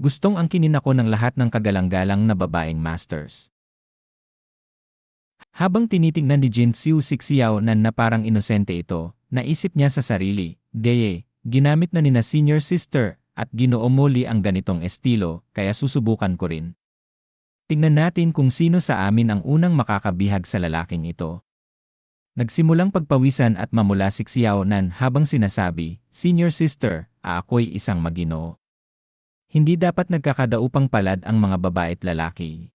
Gustong angkinin ako ng lahat ng kagalang-galang na babaeng masters. Habang tinitingnan ni Jin Xiu si Xiao Nan na parang inosente ito, naisip niya sa sarili, Deye, ginamit na ni na senior sister at ginoo muli ang ganitong estilo, kaya susubukan ko rin. Tingnan natin kung sino sa amin ang unang makakabihag sa lalaking ito. Nagsimulang pagpawisan at mamula si Xiao Nan habang sinasabi, Senior sister, ako'y isang maginoo. Hindi dapat nagkakadaupang palad ang mga babae at lalaki.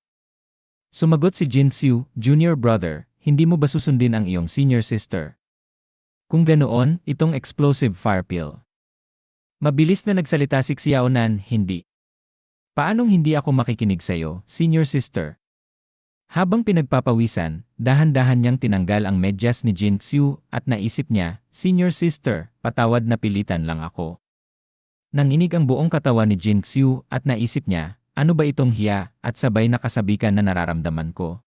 Sumagot si Jin Xiu, junior brother, hindi mo ba susundin ang iyong senior sister? Kung ganoon, itong explosive fire pill. Mabilis na nagsalita si Xiao Nan, hindi. Paanong hindi ako makikinig sa'yo, senior sister? Habang pinagpapawisan, dahan-dahan niyang tinanggal ang medyas ni Jin Xiu at naisip niya, Senior sister, patawad na pilitan lang ako. Nanginig ang buong katawan ni Jin Xiu at naisip niya, ano ba itong hiya at sabay nakasabikan na nararamdaman ko?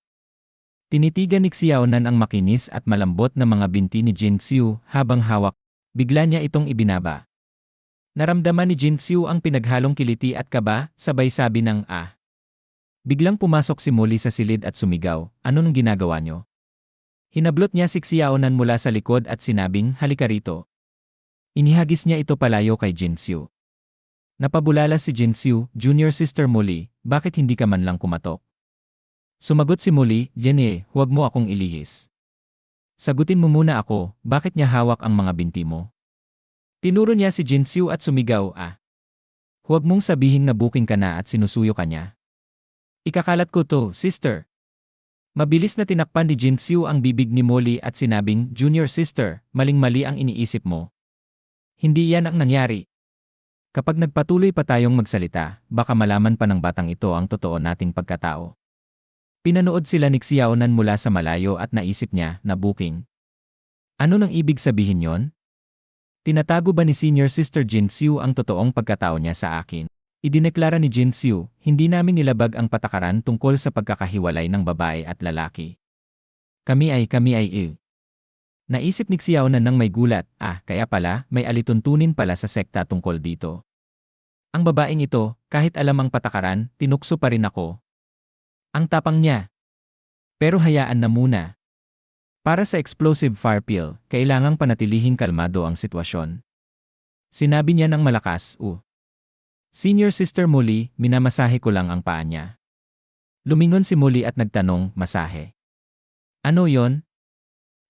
Tinitigan ni Xiaonan ang makinis at malambot na mga binti ni Jin Xiu habang hawak. Bigla niya itong ibinaba. Naramdaman ni Jin Xiu ang pinaghalong kiliti at kaba, sabay sabi ng ah. Biglang pumasok si Molly sa silid at sumigaw, ano nang ginagawa niyo? Hinablot niya si Xiaonan mula sa likod at sinabing, halika rito. Inihagis niya ito palayo kay Jin Xiu. Napabulala si Jin Xiu, junior sister Molly, bakit hindi ka man lang kumatok? Sumagot si Molly, Yene, huwag mo akong ilihis. Sagutin mo muna ako, bakit niya hawak ang mga binti mo? Tinuro niya si Jin Xiu at sumigaw, ah. Huwag mong sabihin na booking ka na at sinusuyo ka niya. Ikakalat ko to, sister. Mabilis na tinakpan ni Jin Xiu ang bibig ni Molly at sinabing, Junior sister, maling-mali ang iniisip mo. Hindi yan ang nangyari. Kapag nagpatuloy pa tayong magsalita, baka malaman pa ng batang ito ang totoo nating pagkatao. Pinanood sila ni Xiaonan mula sa malayo at naisip niya na booking. Ano nang ibig sabihin yon? Tinatago ba ni Senior Sister Jin Xiu ang totoong pagkatao niya sa akin? Idineklara ni Jin Xiu, hindi namin nilabag ang patakaran tungkol sa pagkakahiwalay ng babae at lalaki. Kami ay kami ay il. Naisip ni Xiaonan nang may gulat, ah, kaya pala, may alituntunin pala sa sekta tungkol dito. Ang babaeng ito, kahit alam ang patakaran, tinukso pa rin ako. Ang tapang niya. Pero hayaan na muna. Para sa explosive fire pill, kailangang panatilihing kalmado ang sitwasyon. Sinabi niya ng malakas, uh. Senior Sister Molly, minamasahe ko lang ang paa niya. Lumingon si Molly at nagtanong, masahe. Ano yon?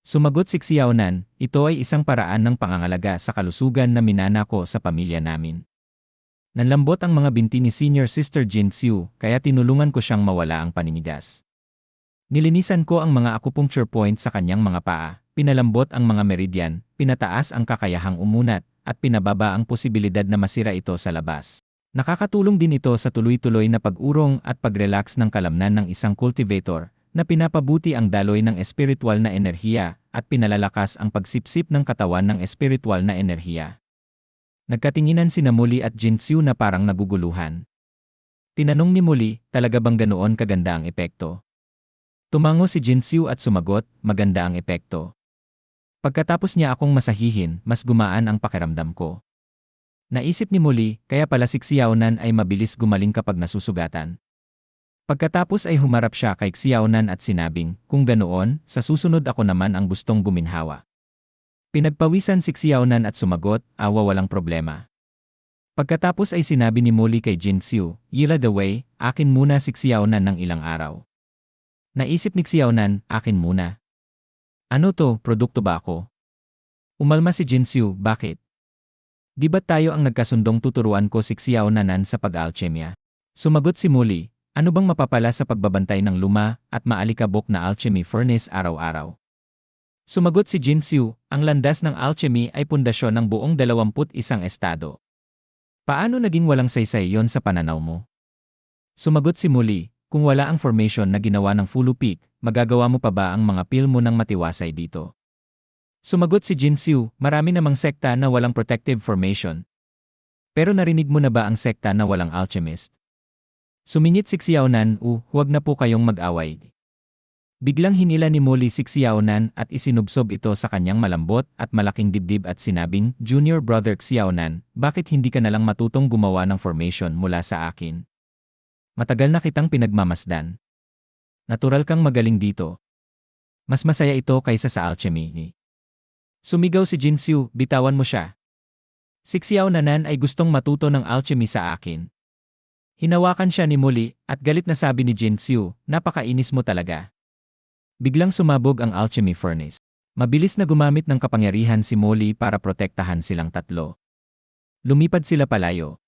Sumagot si Xiaonan, ito ay isang paraan ng pangangalaga sa kalusugan na minana ko sa pamilya namin. Nanlambot ang mga binti ni Senior Sister Jin Xiu, kaya tinulungan ko siyang mawala ang paninigas. Nilinisan ko ang mga acupuncture point sa kanyang mga paa, pinalambot ang mga meridian, pinataas ang kakayahang umunat, at pinababa ang posibilidad na masira ito sa labas. Nakakatulong din ito sa tuloy-tuloy na pag-urong at pag-relax ng kalamnan ng isang cultivator, na pinapabuti ang daloy ng espiritual na enerhiya at pinalalakas ang pagsipsip ng katawan ng espiritual na enerhiya. Nagkatinginan si Namuli at Jinxiu na parang naguguluhan. Tinanong ni Muli, talaga bang ganoon kaganda ang epekto? Tumango si Jinxiu at sumagot, maganda ang epekto. Pagkatapos niya akong masahihin, mas gumaan ang pakiramdam ko. Naisip ni Muli, kaya pala si Xiaonan ay mabilis gumaling kapag nasusugatan. Pagkatapos ay humarap siya kay Xiaonan at sinabing, kung ganoon, sa susunod ako naman ang gustong guminhawa. Pinagpawisan si Xiaonan at sumagot, awa walang problema. Pagkatapos ay sinabi ni Molly kay Jin Xiu, Yila the way, akin muna si Xiaonan ng ilang araw. Naisip ni Xiaonan, akin muna. Ano to, produkto ba ako? Umalma si Jin Xiu, bakit? Di ba tayo ang nagkasundong tuturuan ko si Xiaonanan sa pag-alchemya? Sumagot si Molly, ano bang mapapala sa pagbabantay ng luma at maalikabok na alchemy furnace araw-araw? Sumagot si Jin Xiu, ang landas ng alchemy ay pundasyon ng buong 21 estado. Paano naging walang saysay yon sa pananaw mo? Sumagot si Muli, kung wala ang formation na ginawa ng Fulu Peak, magagawa mo pa ba ang mga pil mo ng matiwasay dito? Sumagot si Jin Xiu, marami namang sekta na walang protective formation. Pero narinig mo na ba ang sekta na walang alchemist? Sumingit si Xiaonan, u, huwag na po kayong mag-away. Biglang hinila ni Molly si Xiaonan at isinubsob ito sa kanyang malambot at malaking dibdib at sinabing, Junior brother Xiaonan, bakit hindi ka nalang matutong gumawa ng formation mula sa akin? Matagal na kitang pinagmamasdan. Natural kang magaling dito. Mas masaya ito kaysa sa alchemy. Sumigaw si Jinxiu, bitawan mo siya. Si Xiaonanan ay gustong matuto ng alchemy sa akin. Hinawakan siya ni Molly at galit na sabi ni Jinxiu, napakainis mo talaga. Biglang sumabog ang alchemy furnace. Mabilis na gumamit ng kapangyarihan si Molly para protektahan silang tatlo. Lumipad sila palayo.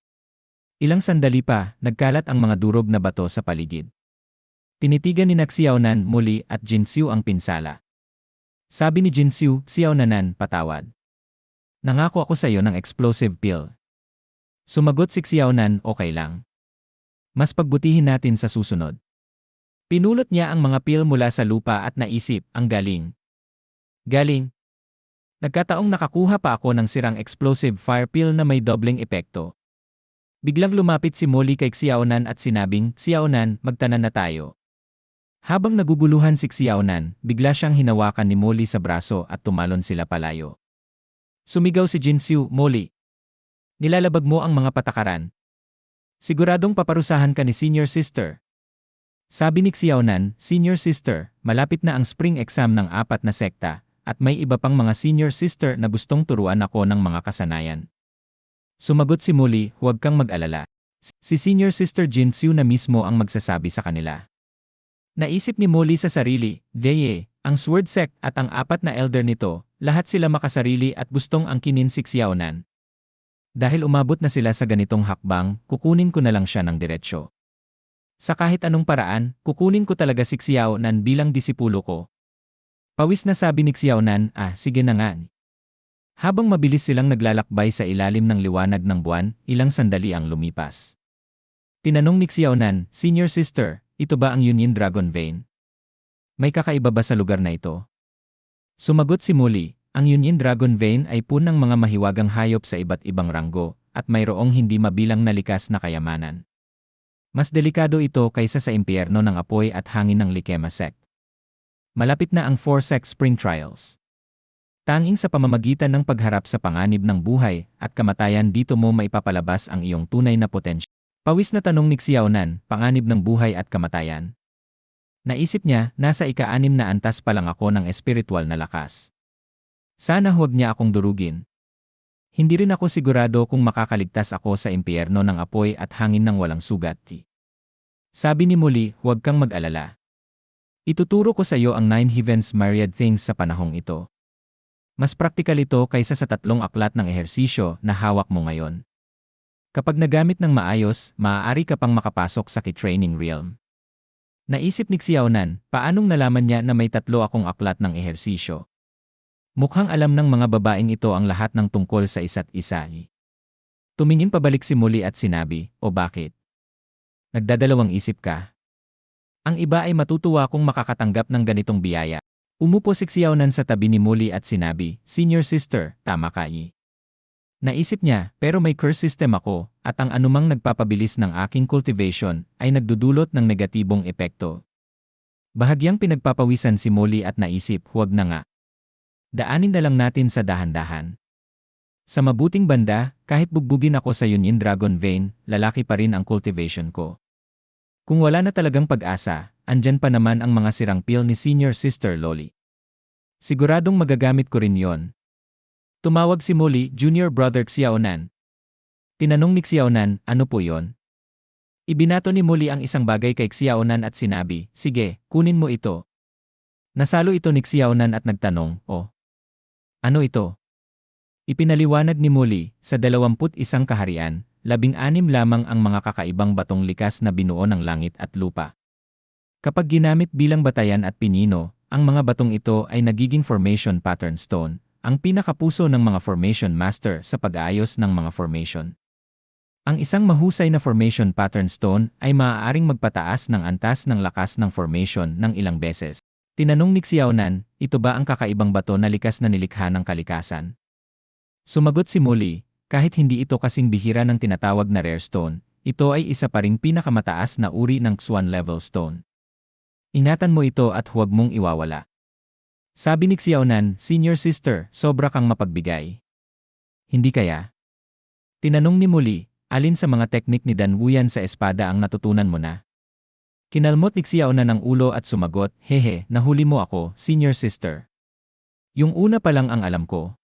Ilang sandali pa, nagkalat ang mga durog na bato sa paligid. Tinitigan ni Naxiaonan, Molly at Jinxiu ang pinsala. Sabi ni Jinxiu, Xiaonanan, patawad. Nangako ako sa iyo ng explosive pill. Sumagot si Xiaonan, okay lang. Mas pagbutihin natin sa susunod. Pinulot niya ang mga pil mula sa lupa at naisip, ang galing. Galing. Nagkataong nakakuha pa ako ng sirang explosive fire pill na may dobling epekto. Biglang lumapit si Molly kay Xiaonan at sinabing, Xiaonan, magtanan na tayo. Habang naguguluhan si Xiaonan, bigla siyang hinawakan ni Molly sa braso at tumalon sila palayo. Sumigaw si Jinxiu, Molly. Nilalabag mo ang mga patakaran. Siguradong paparusahan ka ni senior sister. Sabi ni Xiaonan, Senior Sister, malapit na ang spring exam ng apat na sekta, at may iba pang mga senior sister na gustong turuan ako ng mga kasanayan. Sumagot si Molly, huwag kang mag-alala. Si Senior Sister Jin Xiu na mismo ang magsasabi sa kanila. Naisip ni Molly sa sarili, Deye, ang Sword Sect at ang apat na elder nito, lahat sila makasarili at gustong angkinin si Xiaonan. Dahil umabot na sila sa ganitong hakbang, kukunin ko na lang siya ng diretsyo. Sa kahit anong paraan, kukunin ko talaga si Xiao Nan bilang disipulo ko. Pawis na sabi ni Xiao Nan, ah sige na nga. Habang mabilis silang naglalakbay sa ilalim ng liwanag ng buwan, ilang sandali ang lumipas. Tinanong ni Xiao Nan, Senior Sister, ito ba ang Union Dragon Vein? May kakaiba ba sa lugar na ito? Sumagot si Molly, ang Union Dragon Vein ay punang mga mahiwagang hayop sa iba't ibang ranggo, at mayroong hindi mabilang na likas na kayamanan. Mas delikado ito kaysa sa impyerno ng apoy at hangin ng Likema sect. Malapit na ang Four Sect Spring Trials. Tanging sa pamamagitan ng pagharap sa panganib ng buhay at kamatayan dito mo maipapalabas ang iyong tunay na potensya. Pawis na tanong ni Xiaonan, panganib ng buhay at kamatayan. Naisip niya, nasa ika-anim na antas pa lang ako ng espiritual na lakas. Sana huwag niya akong durugin. Hindi rin ako sigurado kung makakaligtas ako sa impyerno ng apoy at hangin ng walang sugat. Sabi ni Muli, huwag kang mag-alala. Ituturo ko sa iyo ang Nine Heavens Myriad Things sa panahong ito. Mas praktikal ito kaysa sa tatlong aklat ng ehersisyo na hawak mo ngayon. Kapag nagamit ng maayos, maaari ka pang makapasok sa ki-training realm. Naisip ni Xiaonan, paanong nalaman niya na may tatlo akong aklat ng ehersisyo? Mukhang alam ng mga babaeng ito ang lahat ng tungkol sa isa't isa. Tumingin pabalik si Muli at sinabi, o bakit? Nagdadalawang isip ka. Ang iba ay matutuwa kung makakatanggap ng ganitong biyaya. Umupo si Xiaonan sa tabi ni Muli at sinabi, Senior sister, tama ka yi. Naisip niya, pero may curse system ako, at ang anumang nagpapabilis ng aking cultivation ay nagdudulot ng negatibong epekto. Bahagyang pinagpapawisan si Molly at naisip, huwag na nga. Daanin na lang natin sa dahan-dahan. Sa mabuting banda, kahit bugbugin ako sa Union Dragon Vein, lalaki pa rin ang cultivation ko. Kung wala na talagang pag-asa, andyan pa naman ang mga sirang pil ni Senior Sister Loli. Siguradong magagamit ko rin yon. Tumawag si Molly, Junior Brother Xiaonan. Tinanong ni Xiaonan, ano po yon? Ibinato ni Molly ang isang bagay kay Xiaonan at sinabi, sige, kunin mo ito. Nasalo ito ni Xiaonan at nagtanong, oh, ano ito? Ipinaliwanag ni Muli, sa 21 kaharian, labing-anim lamang ang mga kakaibang batong likas na binuo ng langit at lupa. Kapag ginamit bilang batayan at pinino, ang mga batong ito ay nagiging formation pattern stone, ang pinakapuso ng mga formation master sa pag-aayos ng mga formation. Ang isang mahusay na formation pattern stone ay maaaring magpataas ng antas ng lakas ng formation ng ilang beses. Tinanong ni Xiaonan, ito ba ang kakaibang bato na likas na nilikha ng kalikasan? Sumagot si Muli, kahit hindi ito kasing bihira ng tinatawag na rare stone, ito ay isa pa ring pinakamataas na uri ng Xuan level stone. Ingatan mo ito at huwag mong iwawala. Sabi ni Xiaonan, Senior Sister, sobra kang mapagbigay. Hindi kaya? Tinanong ni Muli, alin sa mga teknik ni Dan Wuyan sa espada ang natutunan mo na? Kinalmot ni Xiaonan ang ulo at sumagot, Hehe, nahuli mo ako, Senior Sister. Yung una pa lang ang alam ko.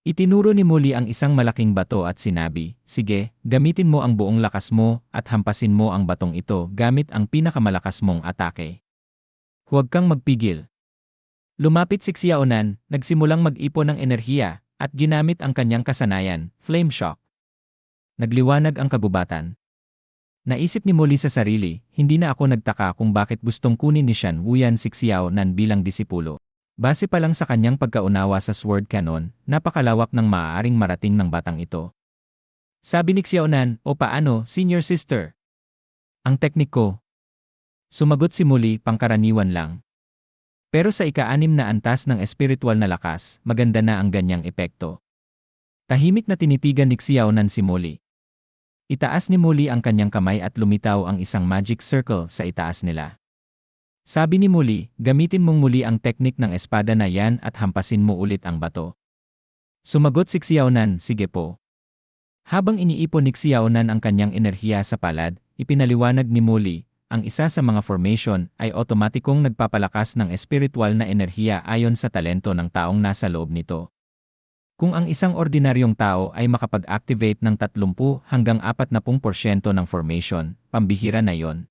Itinuro ni Muli ang isang malaking bato at sinabi, Sige, gamitin mo ang buong lakas mo at hampasin mo ang batong ito gamit ang pinakamalakas mong atake. Huwag kang magpigil. Lumapit si Xiaonan, nagsimulang mag-ipon ng enerhiya at ginamit ang kanyang kasanayan, Flame Shock. Nagliwanag ang kagubatan. Naisip ni Muli sa sarili, hindi na ako nagtaka kung bakit gustong kunin ni Shan Wuyan si Xiaonan bilang disipulo. Base pa lang sa kanyang pagkaunawa sa sword canon, napakalawak ng maaaring marating ng batang ito. Sabi ni Xiaonan, o paano, senior sister? Ang teknik ko. Sumagot si Muli, pangkaraniwan lang. Pero sa ika-anim na antas ng espiritual na lakas, maganda na ang ganyang epekto. Tahimik na tinitigan ni Xiaonan si Muli. Itaas ni Muli ang kanyang kamay at lumitaw ang isang magic circle sa itaas nila. Sabi ni Muli, gamitin mong muli ang teknik ng espada na yan at hampasin mo ulit ang bato. Sumagot si Xiaonan, sige po. Habang iniipon ni Xiaonan ang kanyang enerhiya sa palad, ipinaliwanag ni Muli, ang isa sa mga formation ay otomatikong nagpapalakas ng espiritual na enerhiya ayon sa talento ng taong nasa loob nito. Kung ang isang ordinaryong tao ay makapag-activate ng 30 hanggang 40% ng formation, pambihira na yon.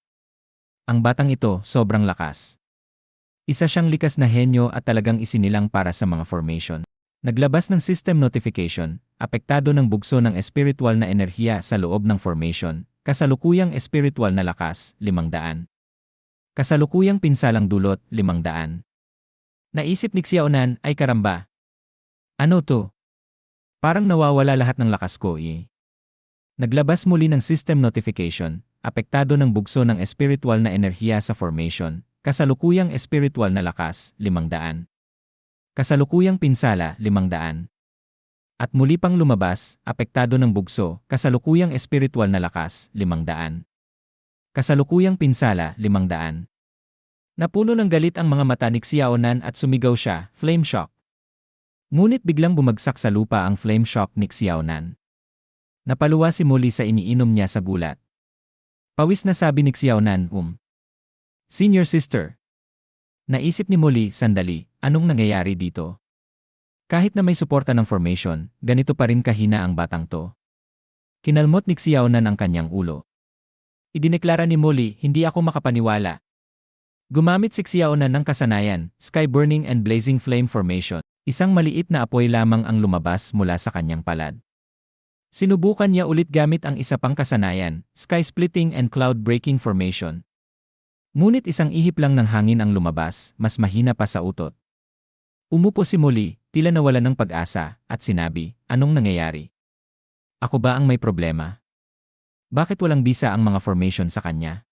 Ang batang ito sobrang lakas. Isa siyang likas na henyo at talagang isinilang para sa mga formation. Naglabas ng system notification, apektado ng bugso ng espiritual na enerhiya sa loob ng formation, kasalukuyang espiritual na lakas, 500. Kasalukuyang pinsalang dulot, 500. Naisip ni Xiaonan ay karamba. Ano to? Parang nawawala lahat ng lakas ko eh. Naglabas muli ng system notification, apektado ng bugso ng espiritual na enerhiya sa formation, kasalukuyang espiritual na lakas, 500. Kasalukuyang pinsala, 500. At muli pang lumabas, apektado ng bugso, kasalukuyang espiritual na lakas, 500. Kasalukuyang pinsala, 500. Napuno ng galit ang mga mata ni Xiaonan at sumigaw siya, flame shock. Ngunit biglang bumagsak sa lupa ang flame shock ni Xiaonan. Napaluwa si muli sa iniinom niya sa gulat. Pawis na sabi ni Xiaonan, um. Senior sister. Naisip ni Muli, sandali, anong nangyayari dito? Kahit na may suporta ng formation, ganito pa rin kahina ang batang to. Kinalmot ni Xiaonan ang kanyang ulo. Idineklara ni Muli, hindi ako makapaniwala. Gumamit si Xiaonan ng kasanayan, sky burning and blazing flame formation. Isang maliit na apoy lamang ang lumabas mula sa kanyang palad. Sinubukan niya ulit gamit ang isa pang kasanayan, sky splitting and cloud breaking formation. Ngunit isang ihip lang ng hangin ang lumabas, mas mahina pa sa utot. Umupo si Muli, tila nawala ng pag-asa, at sinabi, anong nangyayari? Ako ba ang may problema? Bakit walang bisa ang mga formation sa kanya?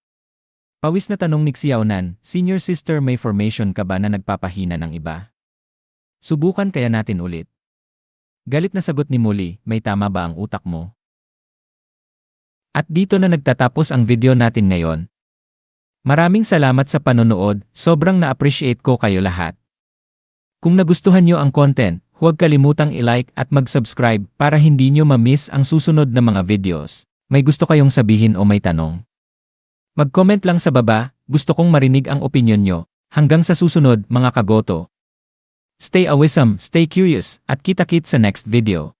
Pawis na tanong ni Xiaonan, Senior Sister may formation ka ba na nagpapahina ng iba? Subukan kaya natin ulit. Galit na sagot ni Muli, may tama ba ang utak mo? At dito na nagtatapos ang video natin ngayon. Maraming salamat sa panonood, sobrang na-appreciate ko kayo lahat. Kung nagustuhan nyo ang content, huwag kalimutang i-like at mag-subscribe para hindi nyo ma-miss ang susunod na mga videos. May gusto kayong sabihin o may tanong? Mag-comment lang sa baba, gusto kong marinig ang opinion nyo. Hanggang sa susunod, mga kagoto. Stay awisam, stay curious, at kita-kit sa next video.